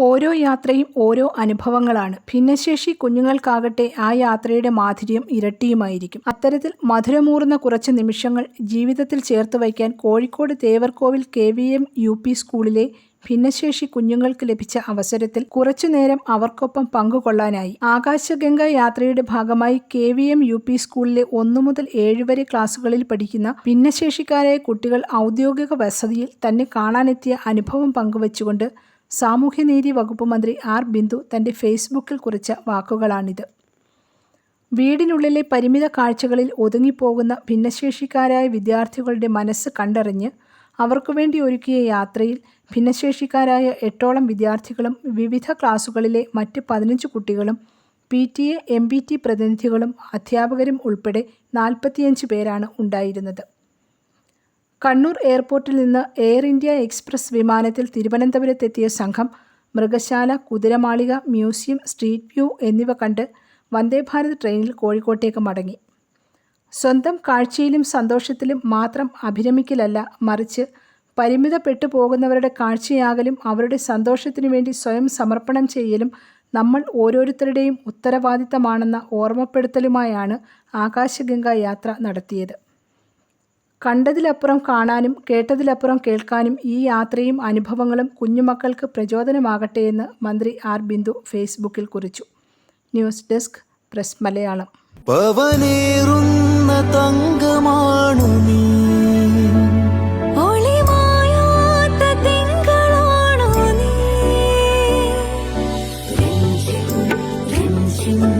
ഓരോ യാത്രയും ഓരോ അനുഭവങ്ങളാണ്. ഭിന്നശേഷി കുഞ്ഞുങ്ങൾക്കാകട്ടെ ആ യാത്രയുടെ മാധുര്യം ഇരട്ടിയുമായിരിക്കും. അത്തരത്തിൽ മധുരമൂറുന്ന കുറച്ച് നിമിഷങ്ങൾ ജീവിതത്തിൽ ചേർത്ത് വയ്ക്കാൻ Kozhikode Thevarkovil K V M U P സ്കൂളിലെ ഭിന്നശേഷി കുഞ്ഞുങ്ങൾക്ക് ലഭിച്ച അവസരത്തിൽ കുറച്ചുനേരം അവർക്കൊപ്പം പങ്കുകൊള്ളാനായി. ആകാശഗംഗ യാത്രയുടെ ഭാഗമായി K V M U P സ്കൂളിലെ ഒന്നു മുതൽ ഏഴ് വരെ ക്ലാസ്സുകളിൽ പഠിക്കുന്ന ഭിന്നശേഷിക്കാരായ കുട്ടികൾ ഔദ്യോഗിക വസതിയിൽ തന്നെ കാണാനെത്തിയ അനുഭവം പങ്കുവച്ചുകൊണ്ട് സാമൂഹ്യനീതി വകുപ്പ് മന്ത്രി ആർ ബിന്ദു തന്റെ ഫേസ്ബുക്കിൽ കുറിച്ച വാക്കുകളാണിത്. വീടിനുള്ളിലെ പരിമിത കാഴ്ചകളിൽ ഒതുങ്ങിപ്പോകുന്ന ഭിന്നശേഷിക്കാരായ വിദ്യാർത്ഥികളുടെ മനസ്സ് കണ്ടറിഞ്ഞ് അവർക്കു വേണ്ടി ഒരുക്കിയ യാത്രയിൽ ഭിന്നശേഷിക്കാരായ എട്ടോളം വിദ്യാർത്ഥികളും വിവിധ ക്ലാസുകളിലെ മറ്റ് പതിനഞ്ച് കുട്ടികളും P T A M B T പ്രതിനിധികളും അധ്യാപകരും ഉൾപ്പെടെ നാൽപ്പത്തിയഞ്ച് പേരാണ് ഉണ്ടായിരുന്നത്. കണ്ണൂർ എയർപോർട്ടിൽ നിന്ന് എയർ ഇന്ത്യ എക്സ്പ്രസ് വിമാനത്തിൽ തിരുവനന്തപുരത്തെത്തിയ സംഘം മൃഗശാല കുതിരമാളിക മ്യൂസിയം സ്ട്രീറ്റ് വ്യൂ എന്നിവ കണ്ട് വന്ദേഭാരത് ട്രെയിനിൽ കോഴിക്കോട്ടേക്ക് മടങ്ങി. സ്വന്തം കാഴ്ചയിലും സന്തോഷത്തിലും മാത്രം അഭിരമിക്കലല്ല മറിച്ച് പരിമിതപ്പെട്ടു പോകുന്നവരുടെ കാഴ്ചയാകലും അവരുടെ സന്തോഷത്തിനു വേണ്ടി സ്വയം സമർപ്പണം ചെയ്യലും നമ്മൾ ഓരോരുത്തരുടെയും ഉത്തരവാദിത്തമാണെന്ന ഓർമ്മപ്പെടുത്തലുമായാണ് ആകാശഗംഗ യാത്ര നടത്തിയത്. കണ്ടതിലപ്പുറം കാണാനും കേട്ടതിലപ്പുറം കേൾക്കാനും ഈ യാത്രയും അനുഭവങ്ങളും കുഞ്ഞുമക്കൾക്ക് പ്രചോദനമാകട്ടെ എന്ന് മന്ത്രി ആർ ബിന്ദു ഫേസ്ബുക്കിൽ കുറിച്ചു. News desk press Malayalam. പവനേറുന്ന തങ്കമാണു നീ. നീ.